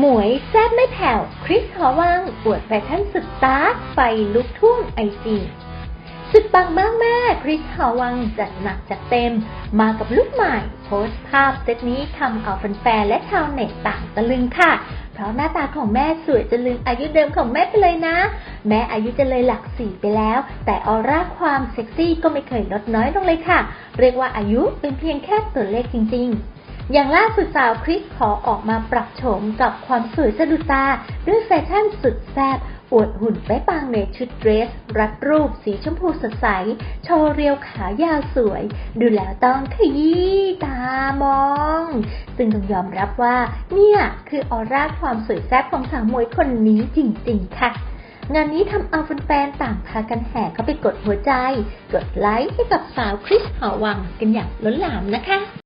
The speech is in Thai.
หมวยแซบไม่แผ่ว คริสหอวัง อวดแฟชั่นสุดตาร์ไฟลุกท่วงไอจีสุดปังมากแม่คริสหอวังจัดหนักจัดเต็ม มากับลุคใหม่ โพสต์ภาพเซตนี้ทำเอาแฟนๆและชาวเน็ตต่างตะลึงค่ะ เพราะหน้าตาของแม่สวยจนลืมอายุเดิมของแม่ไปเลยนะ แม้อายุจะเลยหลักสี่ไปแล้ว แต่ออร่าความเซ็กซี่ก็ไม่เคยลดน้อยลงเลยค่ะ เรียกว่าอายุเป็นเพียงแค่ตัวเลขจริง ๆ อย่างล่าสุดสาวคริสขอออกมาปรับโฉมกับความสวยสะดุดตา ด้วยแฟชั่นสุดแซ่บอวดหุ่นไปปังในชุดเดรส รัดรูปสีชมพูสดใส โชว์เรียวขายาวสวย ดูแล้วต้องขยี้ตามอง ซึ่งต้องยอมรับว่า เนี่ย คือออร่าความสวยแซ่บของสาวมวยคนนี้จริง ๆ ค่ะงานนี้ทำเอาแฟนๆต่างพากันแห่เข้าไปกดหัวใจ กดไลค์ให้กับสาวคริสหอวังกันอย่างล้นหลามนะคะ